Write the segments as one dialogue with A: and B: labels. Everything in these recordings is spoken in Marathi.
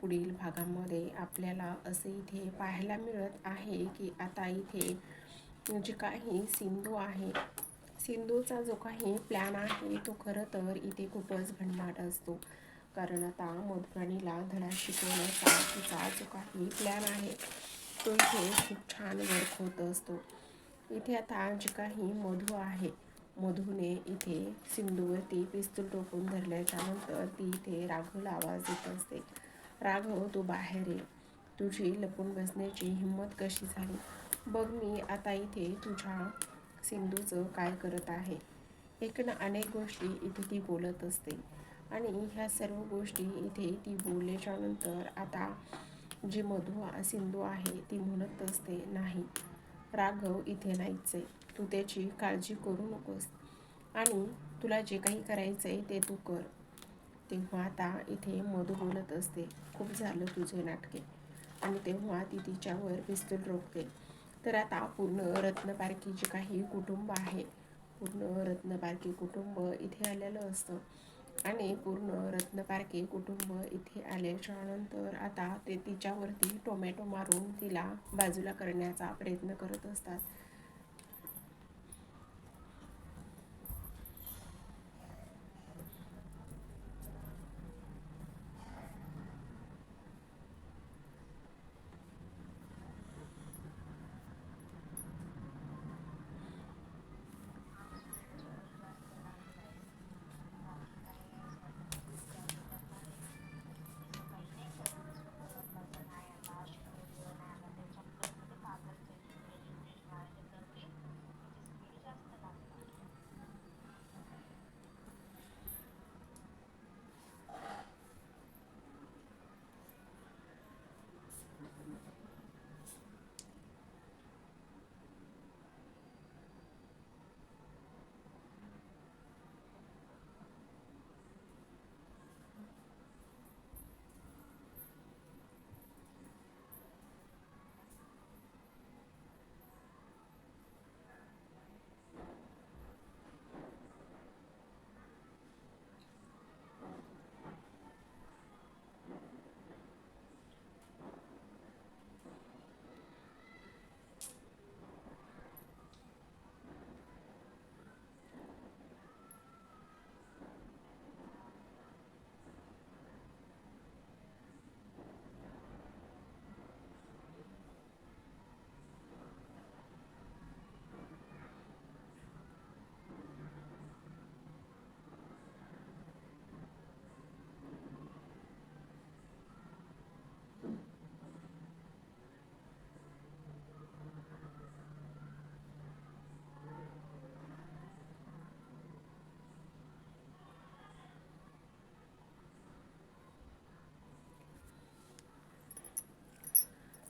A: पुढील भागामध्ये आपल्याला असे इथे पाहायला मिळत आहे की आता इथे जे काही सिंधू आहे सिंधूचा जो काही प्लॅन आहे तो खरं तर इथे खूपच भन्नाट असतो. कारण आता मधुराणीला धडा शिकवण्याचा तिचा जो काही प्लॅन आहे तो इथे खूप छान वर्क होत असतो. इथे आता जे काही मधू आहे मधूने इथे सिंधूवरती पिस्तूल टोकून धरल्याच्यानंतर ती इथे राघवला आवाज देत असते. राघव तू बाहेर ये तुझी लपून बसण्याची हिंमत कशी झाली? बघ मी आता इथे तुझ्या सिंधूचं काय करत आहे. एक ना अनेक गोष्टी इथे ती बोलत असते. आणि ह्या सर्व गोष्टी इथे ती बोलल्याच्या नंतर आता जी मधू सिंधू आहे ती म्हणत असते नाही राघव इथे नाहीच आहे. तू त्याची काळजी करू नकोस. आणि तुला जे काही करायचं आहे ते तू कर. तेव्हा आता इथे मधू बोलत असते खूप झालं तुझे नाटके. आणि तेव्हा ती तिच्यावर पिस्तूल रोखते. तर आता पूर्ण रत्नपारखी जे काही कुटुंब आहे पूर्ण रत्नपारखी कुटुंब इथे आलेलं असतं. आणि पूर्ण रत्नपारखी कुटुंब इथे आल्याच्यानंतर आता ते तिच्यावरती टोमॅटो मारून तिला बाजूला करण्याचा प्रयत्न करत असतात.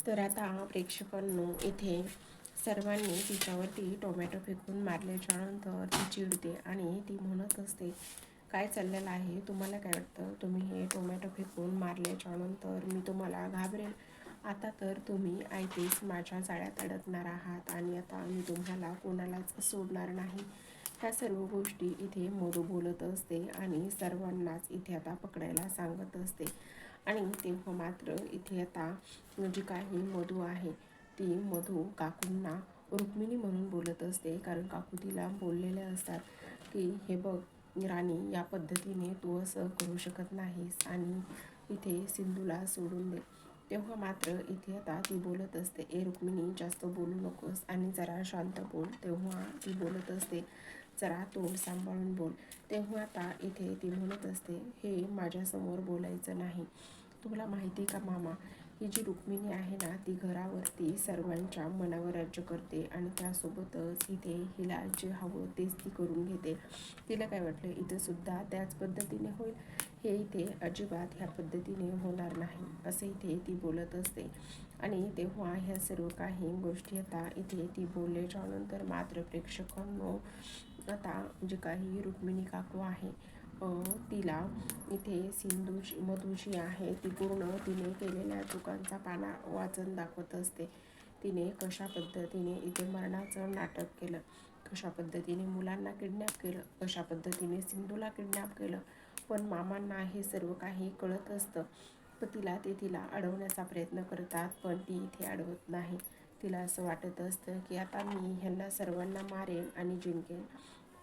A: तर आता प्रेक्षकांनो इथे सर्वांनी तिच्यावरती टोमॅटो फेकून मारल्याच्यानंतर ती चिडते आणि ती म्हणत असते काय चाललेलं आहे? तुम्हाला काय वाटतं? तुम्ही हे टोमॅटो फेकून मारल्याच्यानंतर मी तुम्हाला घाबरेल. आता तर तुम्ही आयतेच माझ्या जाळ्यात अडकणार आहात आणि आता मी तुम्हाला कोणालाच सोडणार नाही. ह्या सर्व गोष्टी इथे मोरू बोलत असते आणि सर्वांनाच इथे आता पकडायला सांगत असते. आणि तेव्हा मात्र इथे आता जी काही मधू आहे ती मधू काकूंना रुक्मिणी म्हणून बोलत असते. कारण काकू तिला बोललेले असतात की हे बघ राणी या पद्धतीने तू असं करू शकत नाहीस आणि इथे सिंधूला सोडून दे. तेव्हा मात्र इथे आता ती बोलत असते ए रुक्मिणी जास्त बोलू नकोस आणि जरा शांत बोल. तेव्हा ती बोलत असते जरा तोंड सांभाळून बोल. तेव्हा आता इथे ती म्हणत असते हे माझ्यासमोर बोलायचं नाही. तुम्हाला माहिती का मामा ही जी रुक्मिणी आहे ना ती घरावरती सर्वांच्या मनावर राज्य करते आणि त्यासोबतच इथे हिला जे हवं तेच ती करून घेते. तिला काय वाटलं इथंसुद्धा त्याच पद्धतीने होईल? हे इथे अजिबात ह्या पद्धतीने होणार नाही असे इथे ती बोलत असते. आणि तेव्हा ह्या सर्व काही गोष्टी आता इथे ती बोलल्याच्यानंतर मात्र प्रेक्षकांनो आता जे काही रुक्मिणी काकू आहे तिला इथे सिंधूची मधुशी आहे ती पूर्ण तिने केलेल्या चुकांचा पाना वाचन दाखवत असते. तिने कशा पद्धतीने इथे मरणाचं नाटक केलं? कशा पद्धतीने मुलांना किडनॅप केलं? कशा पद्धतीने सिंधूला किडनॅप केलं? पण मामांना हे सर्व काही कळत असतं. तिला ते तिला अडवण्याचा प्रयत्न करतात पण ती इथे अडवत नाही. तिला असं वाटत असतं की आता मी ह्यांना सर्वांना मारेन आणि जिंकेन.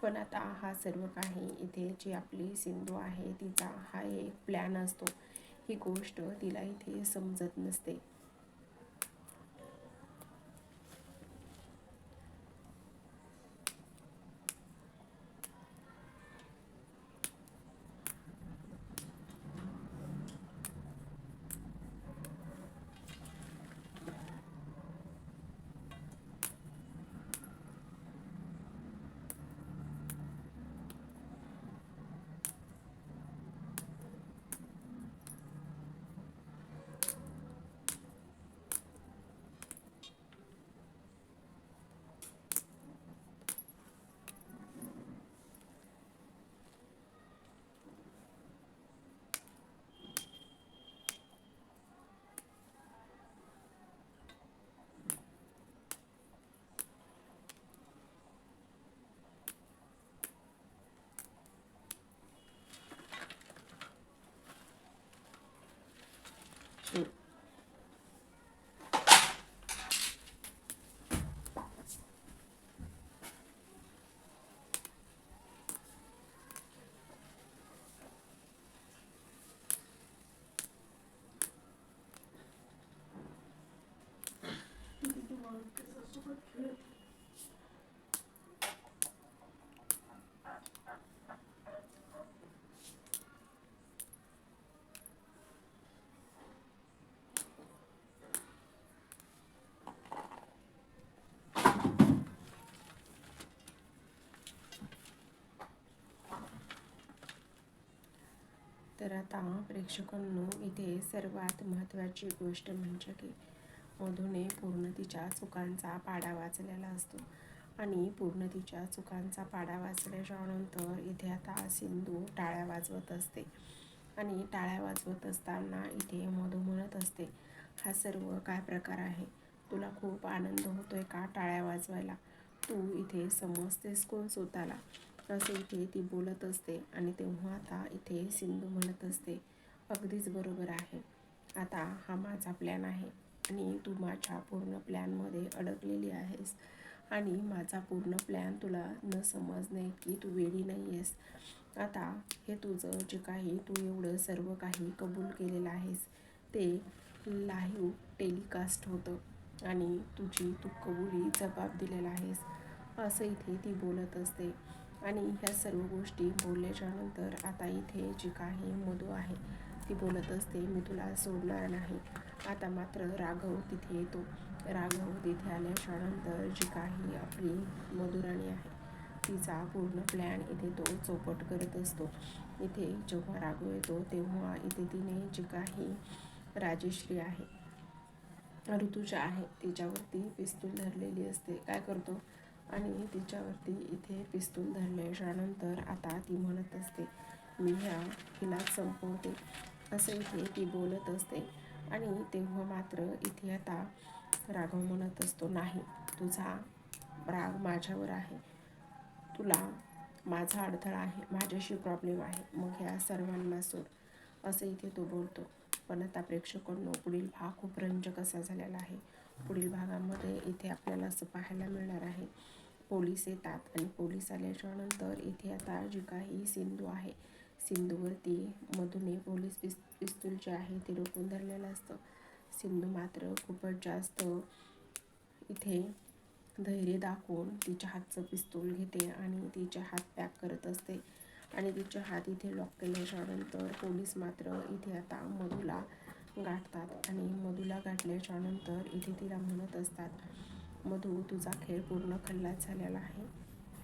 A: पण आता हा सर्व काही इथे जी आपली सिंधू आहे तिचा हा एक प्लॅन असतो. ही गोष्ट तिला इथे समजत नसते. तर आता प्रेक्षकांनो इथे सर्वात महत्त्वाची गोष्ट म्हणजे की मधुने पूर्ण तिच्या चुकांचा पाडा वाचलेला असतो. आणि पूर्ण तिच्या चुकांचा पाडा वाचल्याच्या नंतर इथे आता सिंधू टाळ्या वाजवत असते. आणि टाळ्या वाजवत असताना इथे मधू म्हणत असते हा सर्व काय प्रकार आहे? तुला खूप आनंद होतोय का टाळ्या वाजवायला? तू इथे समजतेस कोण स्वतःला? असं इथे ती बोलत असते आणि तेव्हा आता इथे सिंधू म्हणत असते अगदीच बरोबर आहे. आता हा माझा प्लॅन आहे आणि तू माझ्या पूर्ण प्लॅनमध्ये अडकलेली आहेस आणि माझा पूर्ण प्लॅन तुला न समजणे की तू वेळी नाही आहेस आता हे तुझं जे काही तू एवढं सर्व काही कबूल केलेलं आहेस ते लाईव्ह टेलिकास्ट होतं आणि तुझी तू कबुली जबाब दिलेला आहेस. असं इथे ती बोलत असते. आणि ह्या सर्व गोष्टी बोलल्याच्यानंतर आता इथे जी काही मधू आहे ती बोलत असते मी तुला सोडणार नाही. आता मात्र राघव तिथे येतो. राघव तिथे आल्याच्यानंतर जी काही आपली मधुराणी आहे तिचा पूर्ण प्लॅन इथे तो चौपट करत असतो. इथे जेव्हा राघव येतो तेव्हा इथे तिने जी काही राजेश्री आहे ऋतुजा आहे तिच्यावरती पिस्तूल धरलेली असते. काय करतो? आणि तिच्यावरती इथे पिस्तूल धरल्याच्यानंतर आता ती म्हणत असते मी ह्या हिलाच संपवते. असं इथे ती बोलत असते. आणि तेव्हा मात्र इथे आता राघव म्हणत असतो नाही तुझा राग माझ्यावर आहे. तुला माझा अडथळा आहे. माझ्याशी प्रॉब्लेम आहे. मग ह्या सर्वांना सोड. असं इथे तो बोलतो. पण आता प्रेक्षकांनो पुढील भाग खूप रंजक असा झालेला आहे. पुढील भागामध्ये इथे आपल्याला असं पाहायला मिळणार आहे. पोलीस येतात आणि पोलीस आल्याच्यानंतर इथे आता जी काही सिंधू आहे सिंधूवरती मधूनही पोलीस पिस पिस्तूल जे आहे ते रोखून धरलेलं असतं. सिंधू मात्र खूपच जास्त इथे धैर्य दाखवून तिच्या हातचं पिस्तूल घेते आणि तिचे हात पॅक करत असते. आणि तिचे हात इथे लॉक केल्याच्यानंतर पोलीस मात्र इथे आता मधूला गाठतात आणि मधूला गाठल्याच्या नंतर इथे तिला म्हणत असतात मधू तुझा खेळ पूर्ण खल्लास झालेला आहे.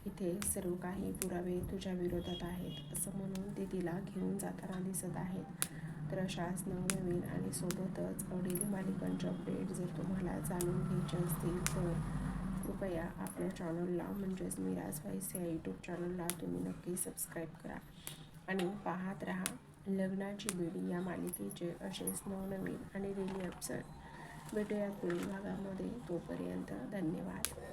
A: इथे सर्व काही पुरावे तुझ्या विरोधात आहेत. असं म्हणून ते तिला घेऊन जाताना दिसत आहेत. तर अशाच नवनवीन आणि सोबतच डेली मालिकांचे अपडेट जर तुम्हाला जाणून घ्यायचे असतील तर कृपया आपल्या चॅनलला म्हणजेच मिराज वाईस या यूट्यूब चॅनलला तुम्ही नक्की सबस्क्राईब करा. आणि पाहत राहा लग्नाची बेडी या मालिकेचे असेच नवनवीन आणि रेली अपसर भेटूया पुढील भागामध्ये. तोपर्यंत धन्यवाद.